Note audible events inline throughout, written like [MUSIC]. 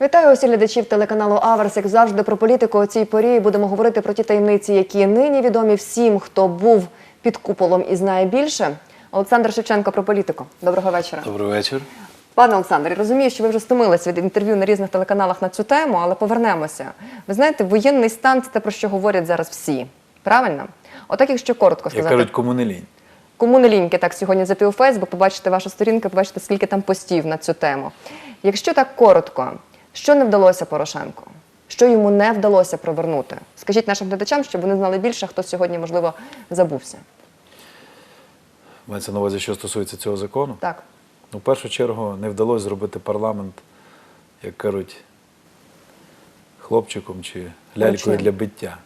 Вітаю усіх глядачів телеканалу Аверс. Як завжди про політику у цій порі будемо говорити про ті таємниці, які нині відомі всім, хто був під куполом і знає більше. Олександр Шевченко про політику. Доброго вечора. Добрий вечір. Пане Олександре, розумію, що ви вже стомились від інтерв'ю на різних телеканалах на цю тему, але повернемося. Ви знаєте, воєнний стан це те, про що говорять зараз всі. Правильно? Отак, якщо коротко Як кажуть, кому не лінь. Кому не ліньки, так сьогодні у Фейсбук, побачите вашу сторінку, побачите, скільки там постів на цю тему. Якщо так коротко, що не вдалося Порошенку? Що йому не вдалося провернути? Скажіть нашим глядачам, щоб вони знали більше, хто сьогодні, можливо, забувся. Мається на увазі, що стосується цього закону. Так. Ну, в першу чергу не вдалося зробити парламент, як кажуть, хлопчиком чи лялькою для биття.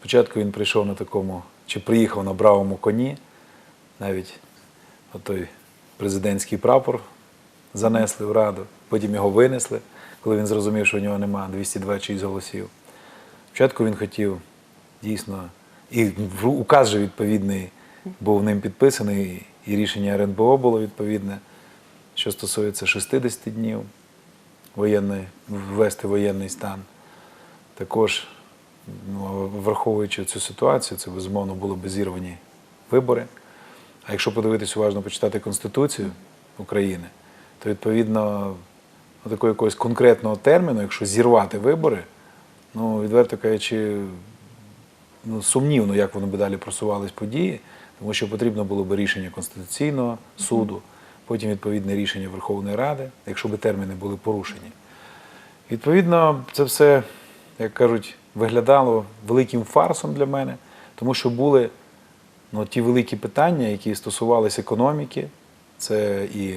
Спочатку він прийшов на такому, чи приїхав на бравому коні, навіть отой президентський прапор занесли в Раду, потім його винесли, коли він зрозумів, що у нього немає 226 голосів. Спочатку він хотів дійсно, і указ же відповідний був ним підписаний, і рішення РНБО було відповідне, що стосується 60 днів воєнної, ввести воєнний стан. Також, ну, враховуючи цю ситуацію, це безумовно були б зірвані вибори. А якщо подивитись уважно, почитати Конституцію України, то відповідно такого якогось конкретного терміну, якщо зірвати вибори, ну, відверто кажучи, ну, сумнівно, як вони би далі просувались події, тому що потрібно було б рішення Конституційного суду, потім відповідне рішення Верховної Ради, якщо б терміни були порушені. Відповідно, це все, як кажуть, виглядало великим фарсом для мене, тому що були ну, ті великі питання, які стосувалися економіки, це і,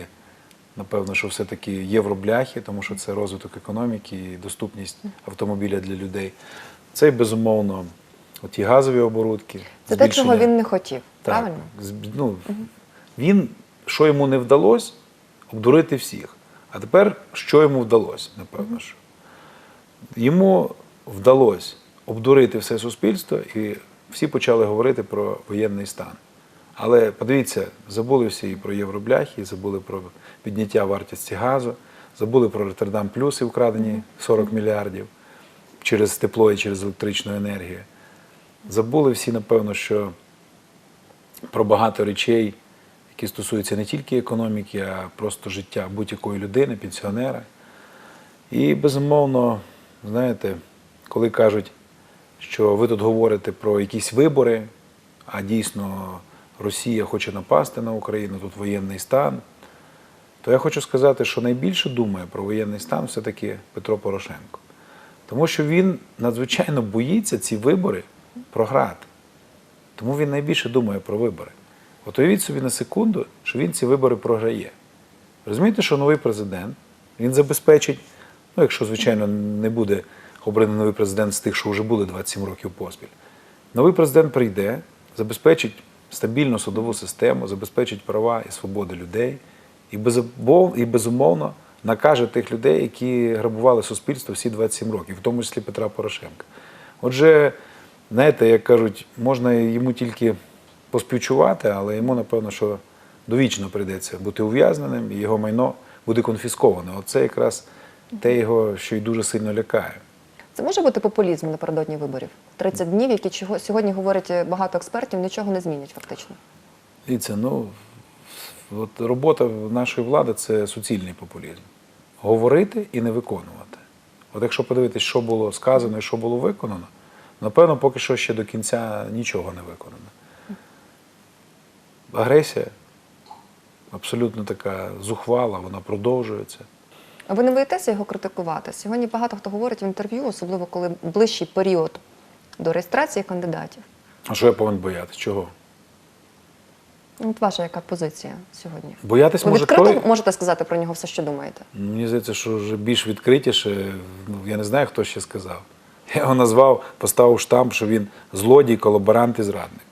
напевно, що все-таки євробляхи, тому що це розвиток економіки і доступність автомобіля для людей. Це і, безумовно, ті газові оборудки. Це те, чого він не хотів. так, Правильно? Ну, Він, що йому не вдалося, обдурити всіх. А тепер, що йому вдалося, напевно. що. Йому вдалося обдурити все суспільство, і всі почали говорити про воєнний стан. Але подивіться, забули всі і про євробляхи, забули про підняття вартості газу, забули про Роттердам Плюс і вкрадені 40 мільярдів через тепло і через електричну енергію. Забули всі, напевно, що про багато речей, які стосуються не тільки економіки, а просто життя будь-якої людини, пенсіонера. І безумовно, знаєте, коли кажуть, що ви тут говорите про якісь вибори, а дійсно Росія хоче напасти на Україну, тут воєнний стан, то я хочу сказати, що найбільше думає про воєнний стан все-таки Петро Порошенко. Тому що він надзвичайно боїться ці вибори програти. Тому він найбільше думає про вибори. От уявіть собі на секунду, що він ці вибори програє. Розумієте, що новий президент він забезпечить, ну якщо, звичайно, не буде обраний новий президент з тих, що вже були 27 років поспіль. Новий президент прийде, забезпечить стабільну судову систему, забезпечить права і свободи людей, і, безумовно накаже тих людей, які грабували суспільство всі 27 років, в тому числі Петра Порошенка. Отже, знаєте, як кажуть, можна йому тільки поспівчувати, але йому, напевно, що довічно прийдеться бути ув'язненим, і його майно буде конфісковане. Оце якраз те його, що й дуже сильно лякає. Це може бути популізм напередодні виборів. 30 днів, які чого сьогодні говорять багато експертів, нічого не змінять фактично. Дивіться, ну от робота нашої влади це суцільний популізм. Говорити і не виконувати. От якщо подивитись, що було сказано і що було виконано, напевно, поки що ще до кінця нічого не виконано. Агресія абсолютно така зухвала, вона продовжується. А ви не боїтеся його критикувати? Сьогодні багато хто говорить в інтерв'ю, особливо коли ближчий період до реєстрації кандидатів. А що я повинен боятися? Чого? Ну, От ваша яка позиція сьогодні? Боятись Ви може відкрито той. можете сказати про нього все, що думаєте? Мені здається, що вже більш відкритіше, ну, я не знаю, хто ще сказав. Я його назвав, поставив штамп, що він злодій, колаборант і зрадник.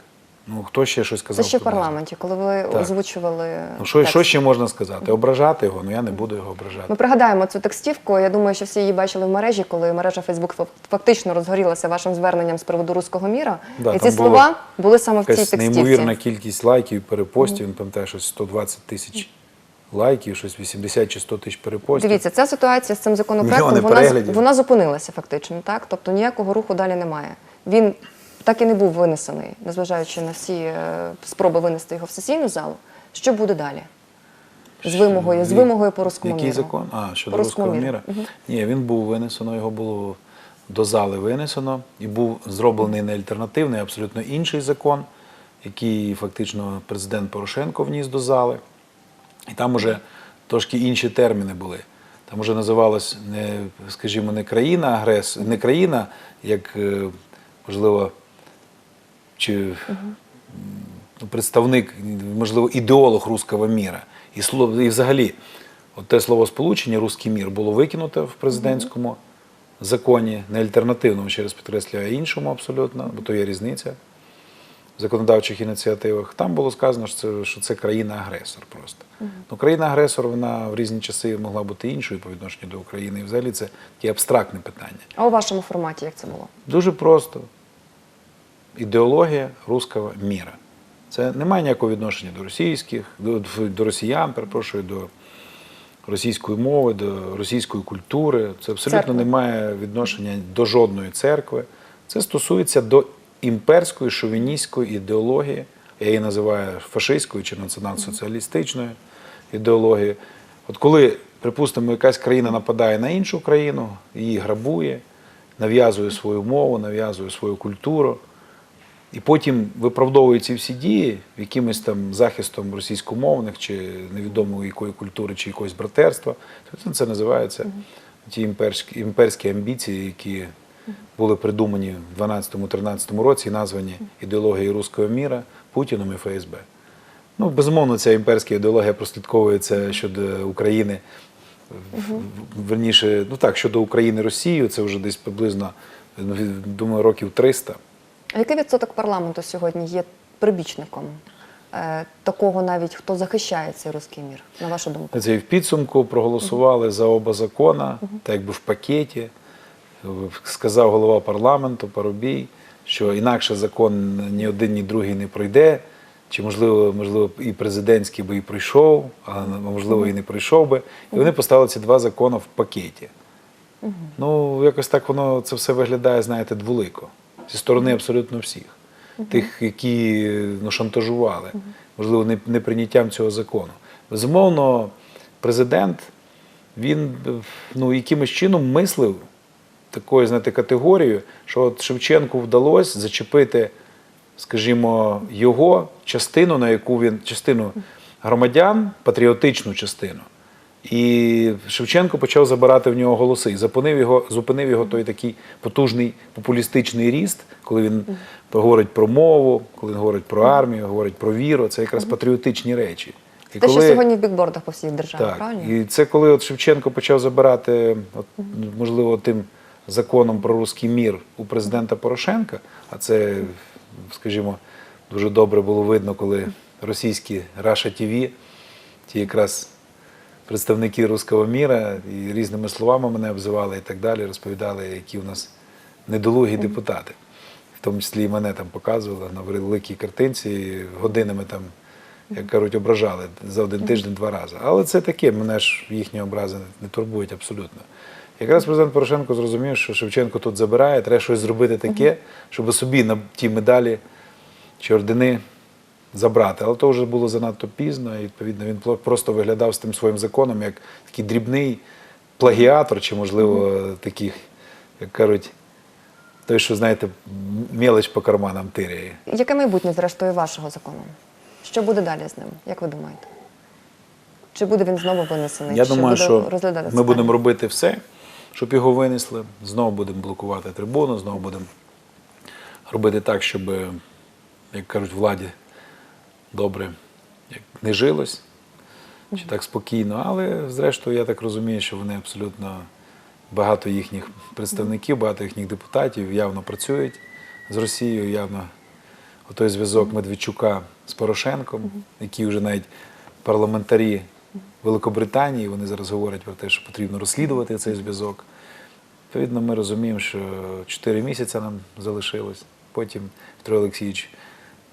Ну, хто ще щось Це ще в парламенті, коли ви Так. озвучували. Ну, що, що ще можна сказати? Ображати його? Ну я не буду його ображати. Ми пригадаємо цю текстівку. Я думаю, що всі її бачили в мережі, коли мережа Фейсбук фактично розгорілася вашим зверненням з приводу руського міра. Да, і ці слова були саме в цій текстівці. неймовірна кількість лайків, перепостів, він пам'ятає, щось 120 тисяч лайків, щось 80 чи 100 тисяч перепостів. Дивіться, ця ситуація з цим законопроектом Мільйони вона, переглядів. вона зупинилася фактично, так? Тобто ніякого руху далі немає. Він так і не був винесений, незважаючи на всі е, спроби винести його в сесійну залу. Що буде далі? З вимогою, з вимогою по руському Який міру. закон? А, щодо руського міра. міру. Ні, він був винесено, його було до зали винесено, і був зроблений не альтернативний, а абсолютно інший закон, який фактично президент Порошенко вніс до зали. І там уже трошки інші терміни були. Там уже називалось не, скажімо, не країна агрес, не країна, як е, можливо, чи ну, представник, можливо, ідеолог руського міра. І, слово, і взагалі, от те словосполучення «русський мір було викинуте в президентському законі, не альтернативному, ще раз підкреслюю, а іншому абсолютно, бо то є різниця в законодавчих ініціативах. Там було сказано, що це, що це країна-агресор просто. Ну, країна-агресор, вона в різні часи могла бути іншою по відношенню до України. І взагалі це таке абстрактне питання. А у вашому форматі як це було? Дуже просто. Ідеологія руського міра. Це не має ніякого відношення до російських, до, до росіян, перепрошую, до російської мови, до російської культури. Це абсолютно Церкви. не має відношення до жодної церкви. Це стосується до імперської шовіністської ідеології. Я її називаю фашистською чи націонал-соціалістичною ідеологією. От коли, припустимо, якась країна нападає на іншу країну, її грабує, нав'язує свою мову, нав'язує свою культуру, і потім виправдовує ці всі дії якимось там захистом російськомовних чи невідомо якої культури, чи якогось братерства, то це- називається ті імперські, імперські амбіції, які були придумані в 12-13 році і названі ідеологією руського міра Путіном і ФСБ. Ну, безумовно, ця імперська ідеологія прослідковується щодо України. Верніше, ну так, щодо України Росії, це вже десь приблизно, ну, думаю, років 300. А який відсоток парламенту сьогодні є прибічником е, такого навіть, хто захищає цей руський мір, на вашу думку? Це і в підсумку проголосували за оба закона, так якби в пакеті. Сказав голова парламенту Парубій, що інакше закон ні один, ні другий не пройде. Чи можливо, можливо, і президентський би і пройшов, а можливо, і не пройшов би. І вони поставили ці два закони в пакеті. Ну, якось так воно це все виглядає, знаєте, дволико. Зі сторони абсолютно всіх. Тих, які ну, шантажували, можливо, не- неприйняттям цього закону. Безумовно, президент він ну, якимось чином мислив такою, знаєте, категорією, що от Шевченку вдалося зачепити, скажімо, його частину, на яку він частину громадян, патріотичну частину. І Шевченко почав забирати в нього голоси. І зупинив його, зупинив його той такий потужний популістичний ріст, коли він говорить про мову, коли він говорить про армію, говорить про віру. Це якраз патріотичні речі. І Те, що сьогодні в бікбордах по всій державі, так, правильно? і це коли от Шевченко почав забирати, от, можливо, тим законом про руський мір у президента Порошенка, а це, скажімо, дуже добре було видно, коли російські Раша ТВ, ті якраз представники руського міра і різними словами мене обзивали і так далі, розповідали, які у нас недолугі депутати. В тому числі і мене там показували на великій картинці, годинами там, як кажуть, ображали за один тиждень два рази. Але це таке, мене ж їхні образи не турбують абсолютно. Якраз президент Порошенко зрозумів, що Шевченко тут забирає, треба щось зробити таке, щоб собі на ті медалі чи ордени забрати. Але то вже було занадто пізно, і відповідно він просто виглядав з тим своїм законом як такий дрібний плагіатор, чи, можливо, таких, як кажуть, той, що, знаєте, м- мелоч по карманам тиряє. Яке майбутнє, зрештою, вашого закону? Що буде далі з ним? Як ви думаєте? Чи буде він знову винесений? Я Чи думаю, буде що ми будемо робити все, щоб його винесли. Знову будемо блокувати трибуну, знову будемо робити так, щоб, як кажуть, владі добре як не жилось, чи так спокійно. Але, зрештою, я так розумію, що вони абсолютно багато їхніх представників, багато їхніх депутатів явно працюють з Росією, явно той зв'язок Медведчука з Порошенком, які вже навіть парламентарі Великобританії, вони зараз говорять про те, що потрібно розслідувати цей зв'язок. Відповідно, ми розуміємо, що 4 місяці нам залишилось. Потім Петро Олексійович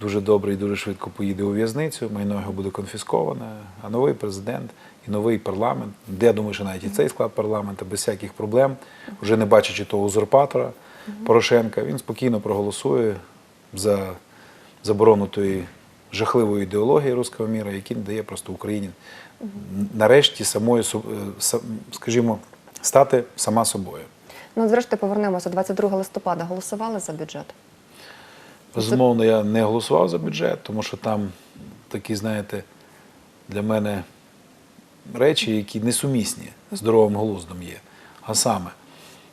дуже добре і дуже швидко поїде у в'язницю, майно його буде конфісковане, а новий президент і новий парламент, де я думаю, що навіть і цей склад парламенту без всяких проблем, вже не бачачи того узурпатора Порошенка, він спокійно проголосує за заборону тої жахливої ідеології руського міра, який дає просто Україні нарешті самою, е, скажімо, стати сама собою. Ну, зрештою, повернемося. 22 листопада голосували за бюджет. Безумовно, я не голосував за бюджет, тому що там такі, знаєте, для мене речі, які несумісні з здоровим глуздом є. А саме,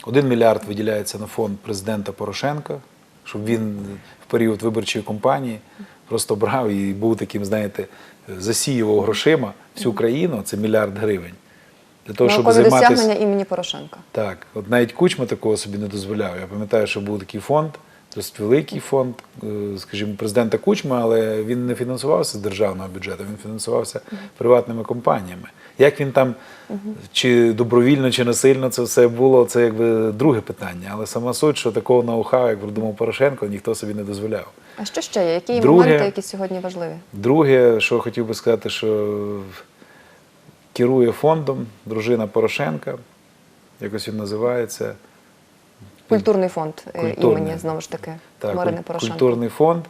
один мільярд виділяється на фонд президента Порошенка, щоб він в період виборчої кампанії просто брав і був таким, знаєте, засіював грошима всю країну, це мільярд гривень. Для того, щоб займатися. досягнення імені Порошенка. Так, от навіть Кучма такого собі не дозволяв. Я пам'ятаю, що був такий фонд, досить великий фонд, е, скажімо, президента Кучма, але він не фінансувався з державного бюджету, він фінансувався приватними компаніями. Як він там, чи добровільно, чи насильно це все було, це якби друге питання. Але сама суть, що такого ноу-хау, як придумав Порошенко, ніхто собі не дозволяв. А що ще є? Які Друге- моменти, які сьогодні важливі? Друге, що хотів би сказати, що керує фондом дружина Порошенка, якось він називається. Культурний фонд е, Культурний. імені знову ж таки Так, Марини Порошенко. культурний фонд.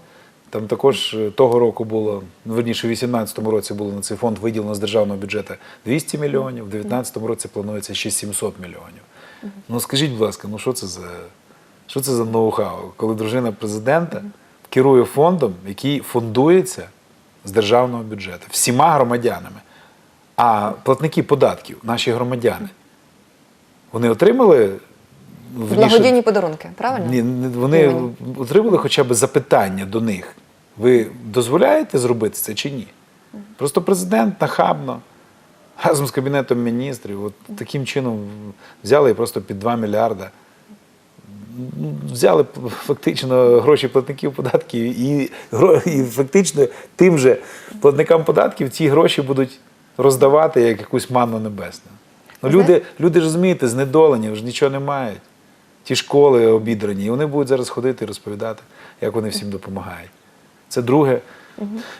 Там також е, того року було, ну, верніше, у 2018 році було на цей фонд виділено з державного бюджету 200 мільйонів, у 2019 році планується ще 700 мільйонів. Ну скажіть, будь ласка, ну що це за, що це за ноу-хау, коли дружина президента керує фондом, який фондується з державного бюджету всіма громадянами. А платники податків, наші громадяни, вони отримали Благодійні подарунки, правильно? ні, вони отримали хоча б запитання до них. Ви дозволяєте зробити це чи ні? Просто президент нахабно [LAUGHS] разом з кабінетом міністрів, от таким чином взяли і просто під 2 мільярда. Взяли фактично гроші платників податків і, і фактично тим же платникам податків ці гроші будуть роздавати як якусь манну небесну. Ну, люди, люди ж розумієте, знедолені, вже нічого не мають. Ті школи обідрані, і вони будуть зараз ходити і розповідати, як вони всім допомагають. Це друге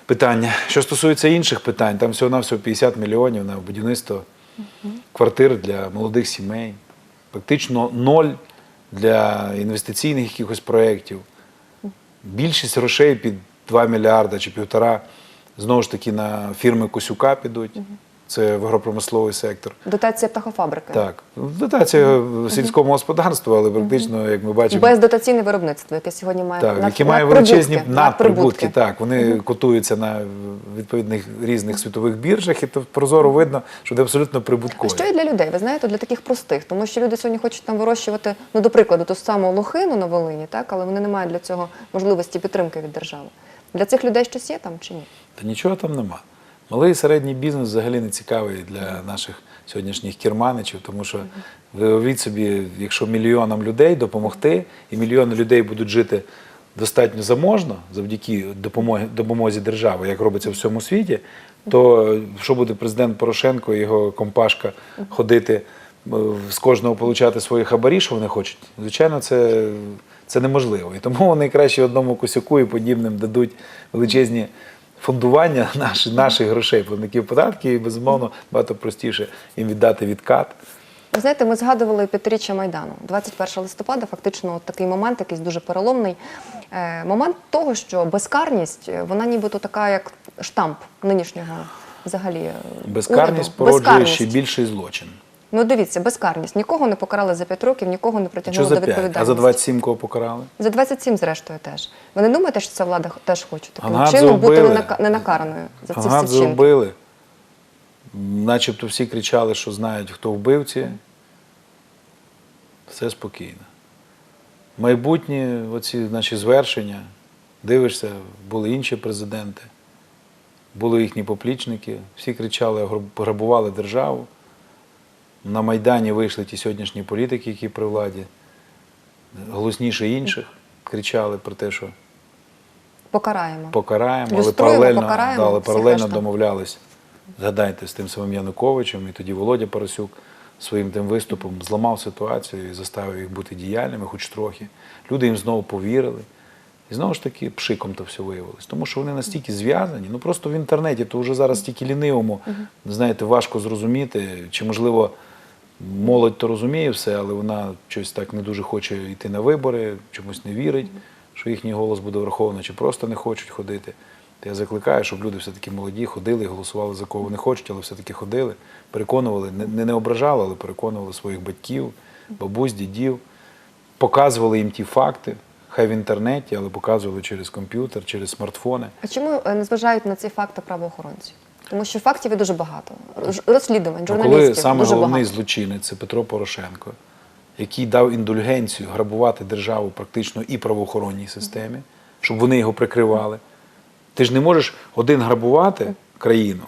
питання. Що стосується інших питань, там всього-навсього 50 мільйонів на будівництво квартир для молодих сімей, практично ноль для інвестиційних якихось проєктів. Більшість грошей під 2 мільярда чи півтора знову ж таки на фірми Косюка підуть. Це в агропромисловий сектор. Дотація птахофабрики. Так, дотація в сільському господарству, але практично, як ми бачимо, Бездотаційне виробництво, яке сьогодні має так, над- які має величезні надприбутки. Так, вони котуються на відповідних різних світових біржах, і то прозоро видно, що це абсолютно А що і для людей? Ви знаєте, для таких простих, тому що люди сьогодні хочуть там вирощувати, ну, до прикладу, ту саму лохину на Волині, так, але вони не мають для цього можливості підтримки від держави. Для цих людей щось є там чи ні? Та нічого там нема. Малий і середній бізнес взагалі не цікавий для наших сьогоднішніх керманичів, тому що ви уявіть собі, якщо мільйонам людей допомогти, і мільйони людей будуть жити достатньо заможно завдяки допомогі, допомозі держави, як робиться в всьому світі, то що буде президент Порошенко і його компашка ходити е, з кожного получати свої хабарі, що вони хочуть? Звичайно, це, це неможливо. І тому вони краще одному косяку і подібним дадуть величезні фондування наших, наших грошей, платників податків, і безумовно багато простіше їм віддати відкат. Ви знаєте, ми згадували п'ятиріччя Майдану. 21 листопада, фактично, от такий момент, якийсь дуже переломний. Е, момент того, що безкарність, е, вона нібито така, як штамп нинішнього взагалі е, Безкарність уряду. породжує Безкарність. ще більший злочин. Ну дивіться, безкарність. Нікого не покарали за 5 років, нікого не притягнули за до 5? відповідальності. А за 27 кого покарали? За 27, зрештою, теж. Ви не думаєте, що ця влада теж хоче таким Ганадзе чином бути вбили. ненака- ненакараною за ці всі Ганадзе вчинки? вбили. Начебто всі кричали, що знають, хто вбивці. Все спокійно. Майбутні оці наші звершення, дивишся, були інші президенти, були їхні поплічники, всі кричали, «Граб- грабували державу. На Майдані вийшли ті сьогоднішні політики, які при владі, голосніше інших, кричали про те, що Покараємо. покараємо, але Люструємо, паралельно, покараємо да, але всіх паралельно решта. домовлялись. Згадайте з тим самим Януковичем, і тоді Володя Парасюк своїм тим виступом зламав ситуацію і заставив їх бути діяльними, хоч трохи. Люди їм знову повірили. І знову ж таки, пшиком то все виявилось. Тому що вони настільки зв'язані, ну просто в інтернеті, то вже зараз стільки лінивому, знаєте, важко зрозуміти, чи можливо молодь то розуміє все, але вона щось так не дуже хоче йти на вибори, чомусь не вірить, що їхній голос буде враховано, чи просто не хочуть ходити. То я закликаю, щоб люди все-таки молоді ходили і голосували за кого вони хочуть, але все-таки ходили, переконували, не, не, не ображали, але переконували своїх батьків, бабусь, дідів, показували їм ті факти, хай в інтернеті, але показували через комп'ютер, через смартфони. А чому е, не зважають на ці факти правоохоронці? Тому що фактів є дуже багато. Розслідувань, Ну, коли журналістів саме дуже головний багато. злочинець це Петро Порошенко, який дав індульгенцію грабувати державу практично і правоохоронній системі, щоб вони його прикривали. Ти ж не можеш один грабувати країну,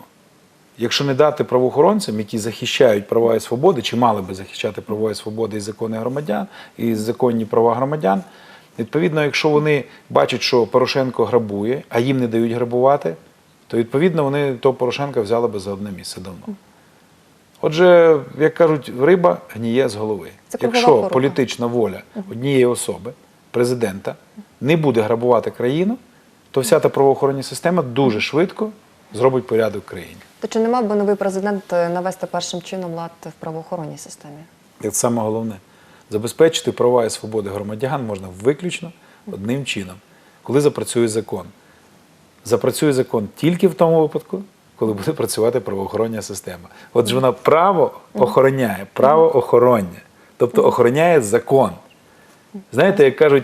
якщо не дати правоохоронцям, які захищають права і свободи, чи мали би захищати права і свободи і закони громадян, і законні права громадян. Відповідно, якщо вони бачать, що Порошенко грабує, а їм не дають грабувати, то відповідно вони того Порошенка взяли би за одне місце давно. Отже, як кажуть, риба гніє з голови. Це Якщо політична воля однієї особи, президента, не буде грабувати країну, то вся та правоохоронна система дуже швидко зробить порядок в країні. То чи не мав би новий президент е, навести першим чином лад в правоохоронній системі? Це саме головне. Забезпечити права і свободи громадян можна виключно одним чином, коли запрацює закон. Запрацює закон тільки в тому випадку, коли буде працювати правоохоронна система. Отже, вона право охороняє, право охороння, тобто охороняє закон. Знаєте, як кажуть,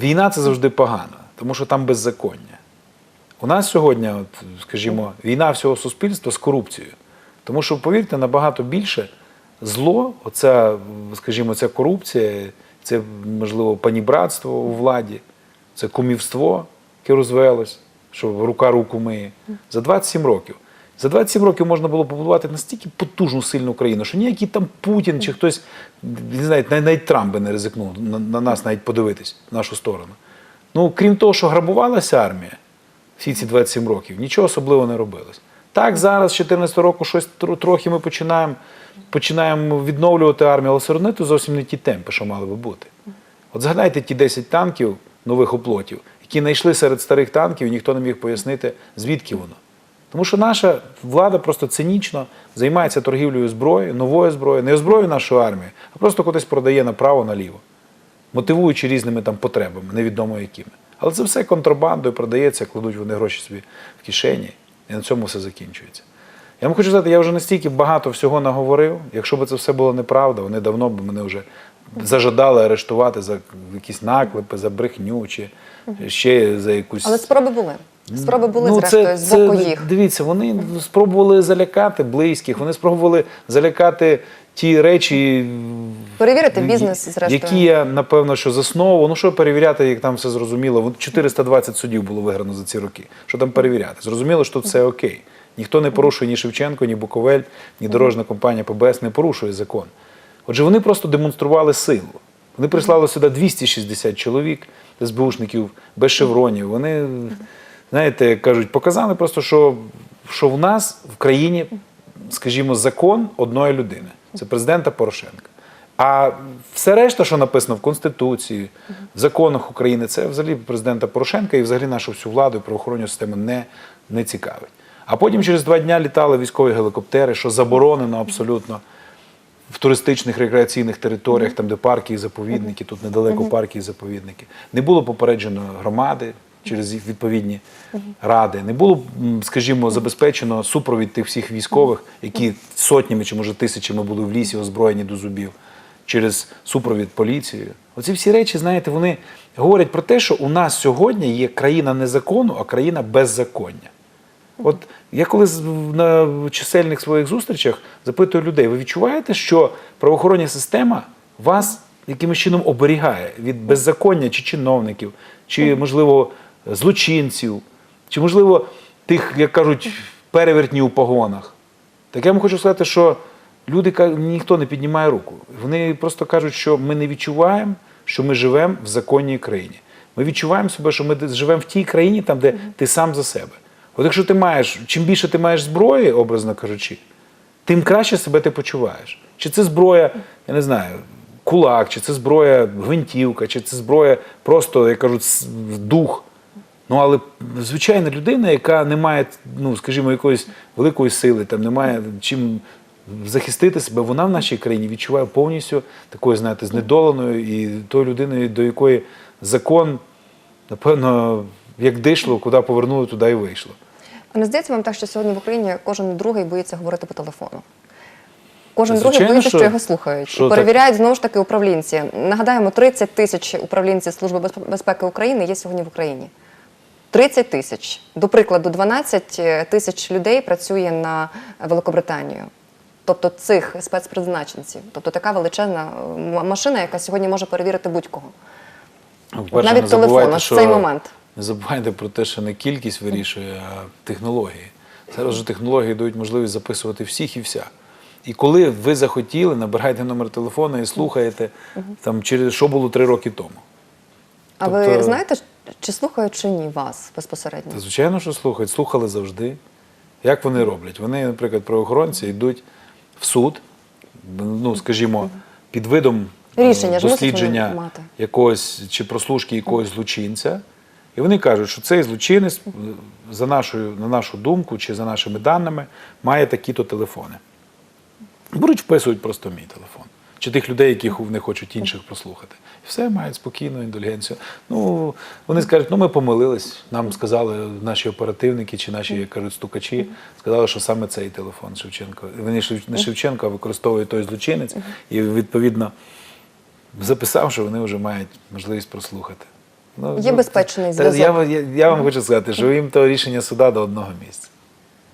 війна це завжди погано, тому що там беззаконня. У нас сьогодні, от, скажімо, війна всього суспільства з корупцією. Тому що, повірте, набагато більше зло, оця, скажімо, ця корупція, це, можливо, панібратство у владі, це кумівство, яке розвелось, що рука руку миє. За 27 років. За 27 років можна було побудувати настільки потужну сильну країну, що ніякий там Путін чи хтось, не знаю, навіть, Трамп би не ризикнув на, на нас навіть подивитись в нашу сторону. Ну, крім того, що грабувалася армія всі ці 27 років, нічого особливого не робилось. Так, зараз, з 2014 року, щось трохи ми починаємо, починаємо відновлювати армію, але все одно це зовсім не ті темпи, що мали би бути. От згадайте ті 10 танків нових оплотів, які знайшли серед старих танків, і ніхто не міг пояснити, звідки воно. Тому що наша влада просто цинічно займається торгівлею зброєю, новою зброєю, не озброює нашу армію, а просто кудись продає направо-наліво, мотивуючи різними там потребами, невідомо якими. Але це все контрабандою продається, кладуть вони гроші собі в кишені, і на цьому все закінчується. Я вам хочу сказати, я вже настільки багато всього наговорив. Якщо б це все було неправда, вони давно б мене вже зажадали арештувати за якісь наклепи, за брехню чи ще за якусь. Але спроби були. Спроби були, Ну, зрештою, з боку їх. Дивіться, вони спробували залякати близьких, вони спробували залякати ті речі, Перевірити бізнес, зрештою. які я, напевно, що заснову. Ну, що перевіряти, як там все зрозуміло. Вон 420 судів було виграно за ці роки. Що там перевіряти? Зрозуміло, що все окей. Ніхто не порушує ні Шевченко, ні Буковель, ні дорожна компанія ПБС не порушує закон. Отже, вони просто демонстрували силу. Вони прислали сюди 260 чоловік, СБУшників без шевронів. Вони, знаєте, кажуть, показали просто, що, що в нас в країні, скажімо, закон одної людини це президента Порошенка. А все решта, що написано в Конституції, в законах України, це взагалі президента Порошенка і взагалі нашу всю владу і правоохоронну систему не, не цікавить. А потім через два дня літали військові гелікоптери, що заборонено абсолютно в туристичних рекреаційних територіях, там де парки і заповідники, тут недалеко парки і заповідники. Не було попереджено громади через відповідні ради. Не було, скажімо, забезпечено супровід тих всіх військових, які сотнями чи може тисячами були в лісі озброєні до зубів, через супровід поліції. Оці всі речі, знаєте, вони говорять про те, що у нас сьогодні є країна не закону, а країна беззаконня. От я коли на чисельних своїх зустрічах запитую людей, ви відчуваєте, що правоохоронна система вас якимось чином оберігає від беззаконня чи чиновників, чи, можливо, злочинців, чи, можливо, тих, як кажуть, перевертнів у погонах. Так я вам хочу сказати, що люди ніхто не піднімає руку. Вони просто кажуть, що ми не відчуваємо, що ми живемо в законній країні. Ми відчуваємо себе, що ми живемо в тій країні, там, де ти сам за себе. От якщо ти маєш, чим більше ти маєш зброї, образно кажучи, тим краще себе ти почуваєш. Чи це зброя, я не знаю, кулак, чи це зброя гвинтівка, чи це зброя просто, як кажуть, дух. Ну, але звичайна людина, яка не має, ну, скажімо, якоїсь великої сили, там, не має чим захистити себе, вона в нашій країні відчуває повністю такою, знаєте, знедоленою і тою людиною, до якої закон, напевно, як дишло, куди повернули, туди і вийшло. А не здається вам так, що сьогодні в Україні кожен другий боїться говорити по телефону? Кожен Звичайно, другий боїться, що- що, його слухають. що перевіряють знову ж таки управлінці. Нагадаємо, 30 тисяч управлінців Служби безпеки України є сьогодні в Україні. 30 тисяч. До прикладу, 12 тисяч людей працює на Великобританію. Тобто цих спецпризначенців. Тобто така величезна е, машина, яка сьогодні може перевірити будь-кого. Навіть телефон, аж цей момент. Не забувайте про те, що не кількість вирішує, а технології. Зараз же технології дають можливість записувати всіх і вся. І коли ви захотіли, набирайте номер телефону і слухаєте, там, через що було три роки тому. А ви Тобто- знаєте, чи слухають чи ні вас безпосередньо? Та звичайно, що слухають, слухали завжди. Як вони роблять? Вони, наприклад, правоохоронці йдуть в суд, ну, скажімо, під видом Рішення дослідження якогось чи прослушки якогось злочинця. І вони кажуть, що цей злочинець, е, за нашою, на нашу думку чи за нашими даними, має такі-то телефони. Беруть, вписують просто мій телефон. Чи тих людей, яких не хочуть інших прослухати. І все мають спокійну індульгенцію. Ну, вони скажуть, ну ми помилились. Нам сказали наші оперативники чи наші, як кажуть, стукачі, сказали, що саме цей телефон Шевченко. Вони не Шевченко, а використовує той злочинець. І відповідно записав, що вони вже мають можливість прослухати. Ну, Є ну, безпечний зв'язок. Я, я, я вам хочу сказати, що їм то рішення суда до одного місця.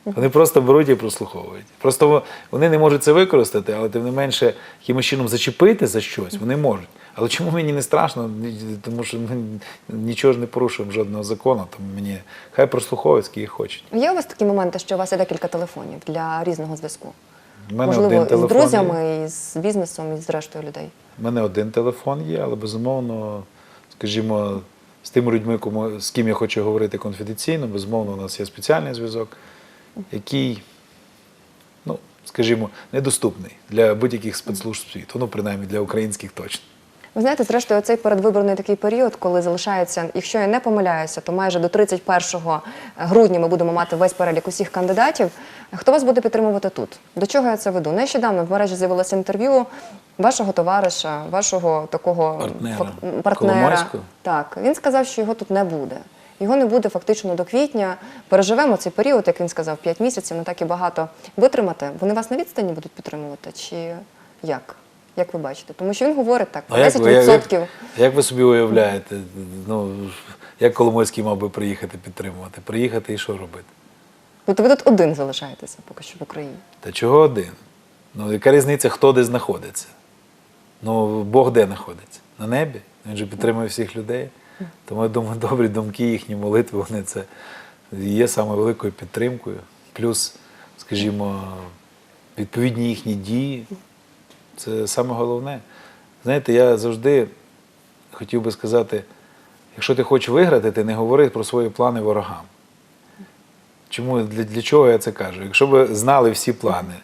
Вони просто беруть і прослуховують. Просто вони не можуть це використати, але тим не менше, якимось чином зачепити за щось, вони можуть. Але чому мені не страшно? Тому що ми нічого ж не порушуємо жодного закону, тому мені хай прослуховують, скільки хочуть. Є у вас такі моменти, що у вас є декілька телефонів для різного зв'язку? Мене Можливо, один з друзями, Є. і з бізнесом, і з рештою людей. У мене один телефон є, але безумовно, скажімо, з тими людьми, кому, з ким я хочу говорити конфіденційно, безумовно, у нас є спеціальний зв'язок, який, ну, скажімо, недоступний для будь-яких спецслужб світу, ну, принаймні для українських точно. Ви знаєте, зрештою, цей передвиборний такий період, коли залишається, якщо я не помиляюся, то майже до 31 грудня ми будемо мати весь перелік усіх кандидатів. Хто вас буде підтримувати тут? До чого я це веду? Нещодавно в мережі з'явилося інтерв'ю вашого товариша, вашого такого Партнера. партнера. Так, він сказав, що його тут не буде. Його не буде фактично до квітня. Переживемо цей період, як він сказав, 5 місяців, не так і багато витримати. Вони вас на відстані будуть підтримувати? Чи як? Як ви бачите? Тому що він говорить так, А як, 10%. ви- як, як, як ви собі уявляєте, ну, як Коломойський мав би приїхати підтримувати? Приїхати і що робити? Тобто ви тут один залишаєтеся поки що в Україні. Та чого один? Ну, яка різниця, хто де знаходиться? Ну, Бог де знаходиться? На небі? Він же підтримує всіх людей. Тому я думаю, добрі думки, їхні молитви, вони це є саме великою підтримкою. Плюс, скажімо, відповідні їхні дії. Це саме головне. Знаєте, я завжди хотів би сказати, якщо ти хочеш виграти, ти не говори про свої плани ворогам. Чому для, для чого я це кажу? Якщо б знали всі плани,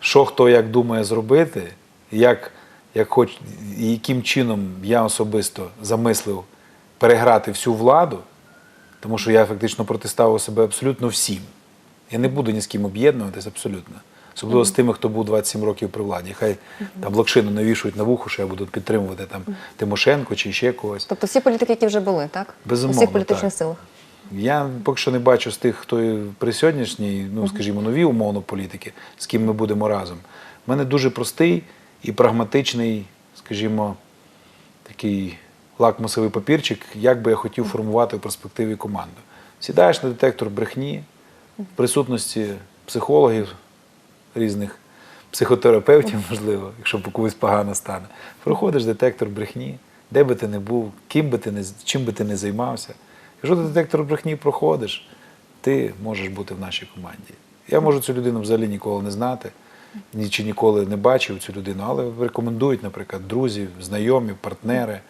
що хто як думає зробити, як, як хоч, яким чином я особисто замислив переграти всю владу, тому що я фактично протиставив себе абсолютно всім. Я не буду ні з ким об'єднуватись абсолютно. Особливо з тими, хто був 27 років при владі. Хай там локшину навішують на вухо, що я буду підтримувати там Тимошенко чи ще когось. Тобто всі політики, які вже були, так? Безумовно, У всіх політичних так. силах. Я поки що не бачу з тих, хто при сьогоднішній, ну скажімо, нові умовно політики, з ким ми будемо разом. У мене дуже простий і прагматичний, скажімо, такий лакмусовий папірчик, як би я хотів формувати в перспективі команду. Сідаєш на детектор брехні в присутності психологів різних, психотерапевтів, [LAUGHS] можливо, якщо по комусь погано стане. Проходиш детектор брехні, де би ти не був, ким би ти не, чим би ти не займався. Якщо ти детектор брехні проходиш, ти можеш бути в нашій команді. Я можу цю людину взагалі ніколи не знати, ні чи ніколи не бачив цю людину, але рекомендують, наприклад, друзі, знайомі, партнери.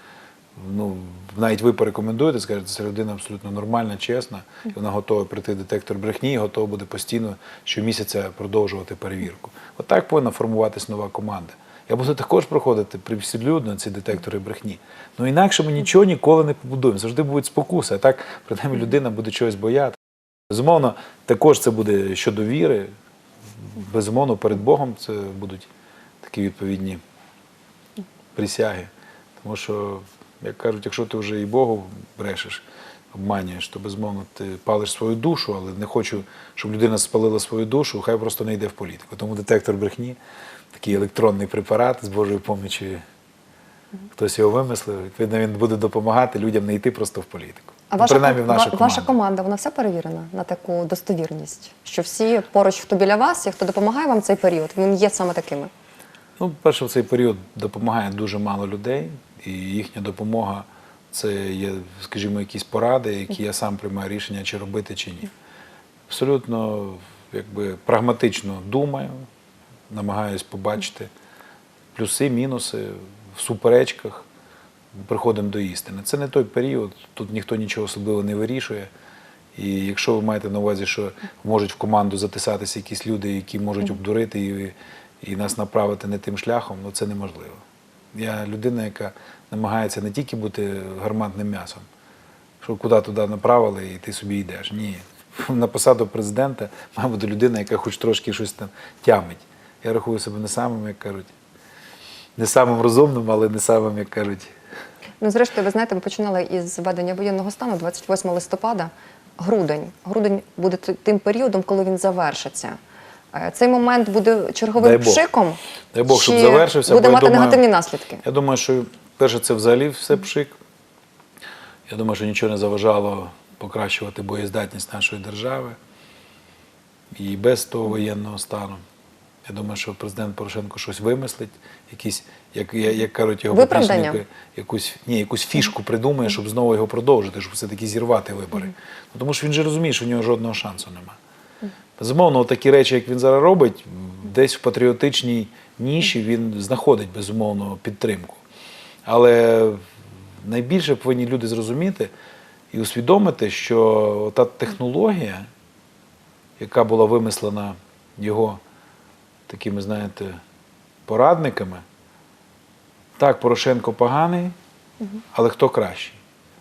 Ну, навіть ви порекомендуєте, скажете, це людина абсолютно нормальна, чесна, і вона готова прийти детектор брехні, і готова буде постійно щомісяця продовжувати перевірку. Отак повинна формуватись нова команда. Я буду також проходити привселюдно ці детектори брехні. Ну інакше ми нічого ніколи не побудуємо. Завжди будуть спокуси. А так, принаймні, людина буде чогось бояти. Безумовно, також це буде щодо віри. Безумовно, перед Богом це будуть такі відповідні присяги. Тому що, як кажуть, якщо ти вже і Богу брешеш, обманюєш, то безумовно ти палиш свою душу, але не хочу, щоб людина спалила свою душу, хай просто не йде в політику. Тому детектор брехні, такий електронний препарат з Божою помічю. Хтось його вимислив, відповідно, він буде допомагати людям не йти просто в політику. А ваша, принаймні в наша ваша команда. команда, вона вся перевірена на таку достовірність, що всі поруч, хто біля вас і хто допомагає вам цей період, він є саме такими. Ну, перше, в цей період допомагає дуже мало людей, і їхня допомога це є, скажімо, якісь поради, які я сам приймаю рішення, чи робити, чи ні. Абсолютно якби, прагматично думаю, намагаюсь побачити плюси, мінуси в суперечках, приходимо до істини. Це не той період, тут ніхто нічого особливо не вирішує. І якщо ви маєте на увазі, що можуть в команду затисатися якісь люди, які можуть обдурити і, і нас направити не тим шляхом, ну це неможливо. Я людина, яка намагається не тільки бути гарматним м'ясом, що куди туди направили і ти собі йдеш. Ні. На посаду президента має бути людина, яка хоч трошки щось там тямить. Я рахую себе не самим, як кажуть, не самим розумним, але не самим, як кажуть, Ну, зрештою, ви знаєте, ми починали із введення воєнного стану 28 листопада. Грудень. Грудень буде тим періодом, коли він завершиться. Е, Цей момент буде черговим Дай Бог. пшиком. Дай Бог, щоб чи завершився, Буде бо я мати думаю- негативні наслідки. Я думаю, що перше, це взагалі все пшик. Я думаю, що нічого не заважало покращувати боєздатність нашої держави і без того воєнного стану. Я думаю, що президент Порошенко щось вимислить, якісь, як, як, як кажуть його поплічники, якусь, ні, якусь фішку придумає, щоб знову його продовжити, щоб все-таки зірвати вибори. Ну, тому що він же розуміє, що у нього жодного шансу немає. Безумовно, такі речі, як він зараз робить, десь в патріотичній ніші він знаходить безумовно підтримку. Але найбільше повинні люди зрозуміти і усвідомити, що та технологія, яка була вимислена його такими, знаєте, порадниками, так, Порошенко поганий, але хто кращий?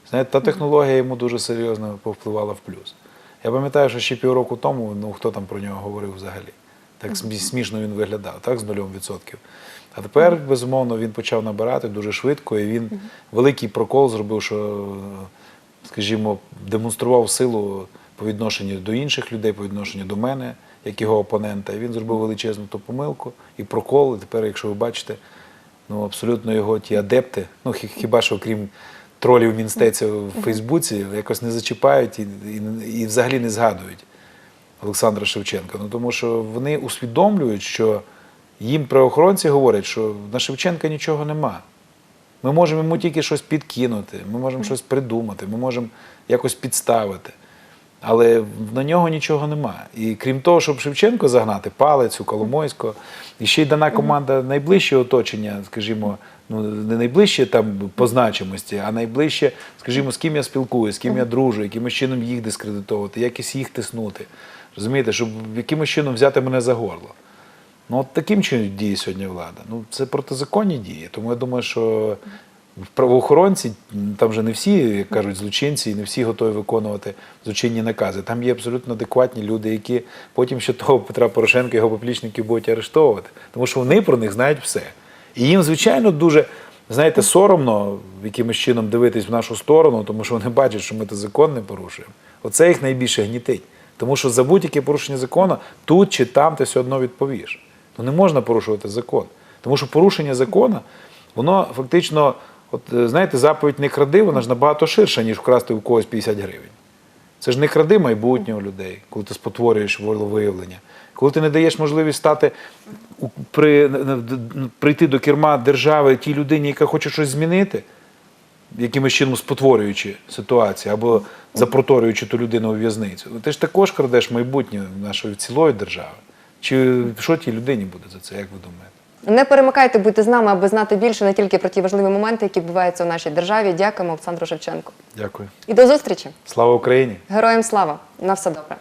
Знаєте, та технологія йому дуже серйозно повпливала в плюс. Я пам'ятаю, що ще півроку тому, ну хто там про нього говорив взагалі. Так смішно він виглядав, так, з нульом відсотків. А тепер, безумовно, він почав набирати дуже швидко, і він великий прокол зробив, що, скажімо, демонстрував силу по відношенню до інших людей, по відношенню до мене, як його опонента. І він зробив величезну ту помилку і прокол. І тепер, якщо ви бачите, ну абсолютно його ті адепти, ну хіба що крім тролів Мінстеця в Фейсбуці, якось не зачіпають і, і, і взагалі не згадують Олександра Шевченка. Ну тому що вони усвідомлюють, що їм правоохоронці говорять, що на Шевченка нічого нема. Ми можемо йому тільки щось підкинути, ми можемо щось придумати, ми можемо якось підставити. Але на нього нічого немає. І крім того, щоб Шевченко загнати, палицю, Коломойського, і ще й дана команда найближче оточення, скажімо, ну не найближче там по значимості, а найближче, скажімо, з ким я спілкуюся, з ким я дружу, якимось чином їх дискредитовувати, якось їх тиснути. Розумієте, щоб якимось чином взяти мене за горло. Ну, от таким чином діє сьогодні влада. Ну, це протизаконні дії. Тому я думаю, що правоохоронці, там вже не всі, як кажуть, злочинці, і не всі готові виконувати злочинні накази. Там є абсолютно адекватні люди, які потім ще того Петра Порошенка його поплічників будуть арештовувати. Тому що вони про них знають все. І їм, звичайно, дуже. Знаєте, соромно якимось чином дивитись в нашу сторону, тому що вони бачать, що ми то закон не порушуємо. Оце їх найбільше гнітить. Тому що за будь-яке порушення закону тут чи там ти все одно відповіш. Ну не можна порушувати закон. Тому що порушення закону, воно фактично, от е, знаєте, заповідь не кради, вона ж набагато ширша, ніж вкрасти у когось 50 гривень. Це ж не кради майбутнього людей, коли ти спотворюєш волевиявлення. Коли ти не даєш можливість стати при, прийти до керма держави тій людині, яка хоче щось змінити, якимось чином спотворюючи ситуацію або запроторюючи ту людину у в'язницю, ти ж також крадеш майбутнє нашої цілої держави. Чи що тій людині буде за це, як ви думаєте? Не перемикайте, будьте з нами, аби знати більше не тільки про ті важливі моменти, які відбуваються у нашій державі. Дякуємо Олександру Шевченку. Дякую. І до зустрічі. Слава Україні! Героям слава! На все добре.